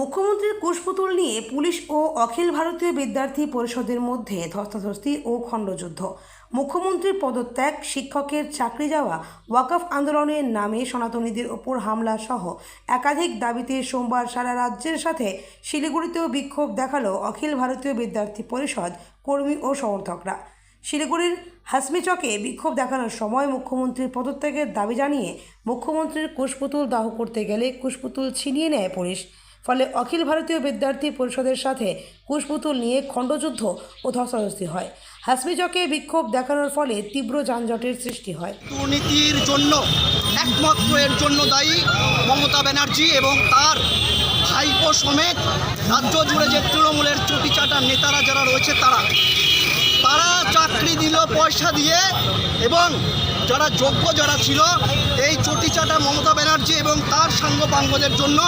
মুখ্যমন্ত্রীর কুশপুতুল নিয়ে পুলিশ ও অখিল ভারতীয় বিদ্যার্থী পরিষদের মধ্যে ধস্তাধস্তি ও খণ্ডযুদ্ধ। মুখ্যমন্ত্রীর পদত্যাগ, শিক্ষকের চাকরি যাওয়া, ওয়াকফ আন্দোলনের নামে সনাতনীদের ওপর হামলা সহ একাধিক দাবিতে সোমবার সারা রাজ্যের সাথে শিলিগুড়িতেও বিক্ষোভ দেখাল অখিল ভারতীয় বিদ্যার্থী পরিষদ কর্মী ও সমর্থকরা। শিলিগুড়ির হাসমিচকে বিক্ষোভ দেখানোর সময় মুখ্যমন্ত্রীর পদত্যাগের দাবি জানিয়ে মুখ্যমন্ত্রীর কুশপুতুল দাহ করতে গেলে কুশপুতুল ছিনিয়ে নেয় পুলিশ। ফলে অখিল ভারতীয় বিদ্যার্থী পরিষদের সাথে কুশপুতুল নিয়ে খণ্ডযুদ্ধ ও ধস্তাধস্তি হয়। হাসমি চকে বিক্ষোভ দেখানোর ফলে তীব্র যানজটের সৃষ্টি হয়। দুর্নীতির জন্য, একমাত্র এর জন্য দায়ী মমতা ব্যানার্জি এবং তার ভাইপো সমেত রাজ্য জুড়ে যে তৃণমূলের চটিচাটা নেতারা যারা রয়েছে তারা। তারা চাকরি দিল পয়সা দিয়ে এবং যারা যোগ্য যারা ছিল, এই চটিচাটা মমতা ব্যানার্জি এবং তার সাঙ্গপাঙ্গদের জন্য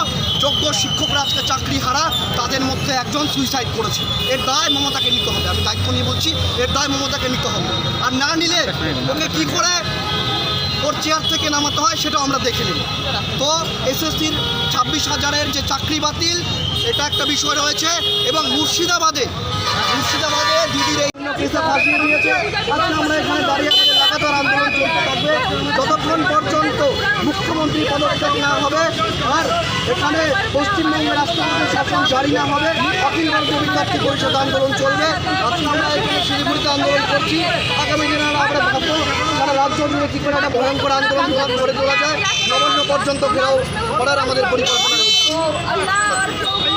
যোগ্য শিক্ষকরা আজকে চাকরি হারা, তাদের মধ্যে একজন সুইসাইড করেছে। এর দায় মমতাকে নিতে হবে, আমি দায়িত্ব নিয়ে বলছি, এর দায় মমতাকে নিতে হবে। আর না নিলে ওকে কী করে ওর চেয়ার থেকে নামাতে হয় সেটা আমরা দেখে নেব। তো এসএসসির ছাব্বিশ হাজারের যে চাকরি বাতিল, এটা একটা বিষয় রয়েছে এবং মুর্শিদাবাদে মুর্শিদাবাদে কেসে ফাঁসিয়ে দিয়েছে। আজকে আমরা এখানে দাঁড়িয়ে আমাদের আন্দোলন চলতে থাকবে। পর্যন্ত মুখ্যমন্ত্রী পদত্যাগ না হবে, আর এখানে পশ্চিমবঙ্গের রাষ্ট্রপতি শাসন জারি না হবে, অখিল ভারতীয় বিদ্যার্থী পরিষদ আন্দোলন চলবে। আজকে আমরা এখানে শিলিগুড়িতে আন্দোলন করছি। আগামী দিনে আমরা ভাববো সারা রাজ্য জুড়ে কী করে একটা ভয়ঙ্কর আন্দোলন গড়ে তোলা যায়, নবান্ন পর্যন্ত ঘেরাও করার আমাদের পরিকল্পনা রয়েছে।